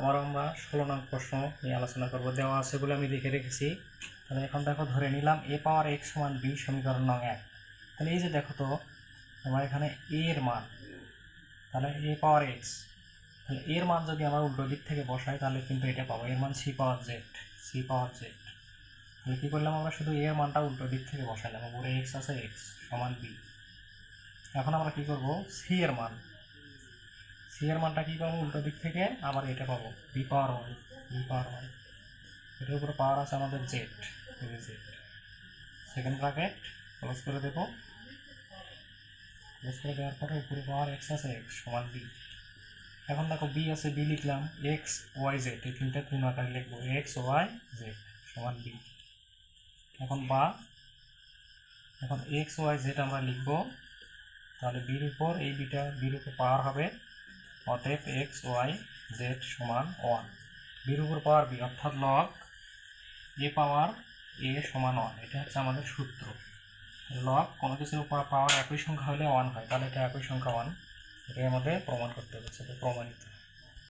আবার আমরা ষোলো নং প্রশ্ন নিয়ে আলোচনা করব। দেওয়া আছে বলে আমি লিখে রেখেছি। তাহলে এখন দেখো ধরে নিলাম এ পাওয়ার এক্স সমান বি সমীকরণ নং এক। তাহলে এই যে দেখো তো, আমার এখানে এ এর মান, তাহলে এ পাওয়ার এক্স তাহলে এর মান যদি আমরা উল্টো দিক থেকে বসাই, তাহলে কিন্তু এটা পাবো। এর মান C power Z C power Z তাহলে কী করলাম আমরা? শুধু এর মানটা উল্টো দিক থেকে বসাইলাম। উপরে এক্স আছে এক্স সমান বি এখন আমরা কী করব? সি এর মান। সি এর মানটা কী পাবো? উল্টো দিক থেকে আবার এটা পাবো। B power one B power one এটার উপরে পাওয়ার আছে আমাদের Z Z second bracket close করে দেবো। ক্লোজ করে দেওয়ার পরে উপরে পাওয়ার এক্স আছে এক্স সমান বি এখন দেখো বি আছে বি লিখলাম এক্স ওয়াই জেড এই তিনটা তিন আকারে লিখব? এক্স ওয়াই জেড সমান বি এখন বা, এখন এক্স ওয়াই জেড আমরা লিখব। তাহলে বির উপর এই বিটা বির উপর পাওয়ার হবে অতএব এক্স ওয়াই জেড সমান ওয়ান বির পাওয়ার বি অর্থাৎ লগ এ পাওয়ার এ সমান ওয়ান এটা হচ্ছে আমাদের সূত্র। লগ কোনো কিছুর উপর পাওয়ার একই সংখ্যা হলে ওয়ান হয়। তাহলে এটা একই সংখ্যা ওয়ান এটাই আমাদের প্রমাণ করতে হচ্ছে প্রমাণিত।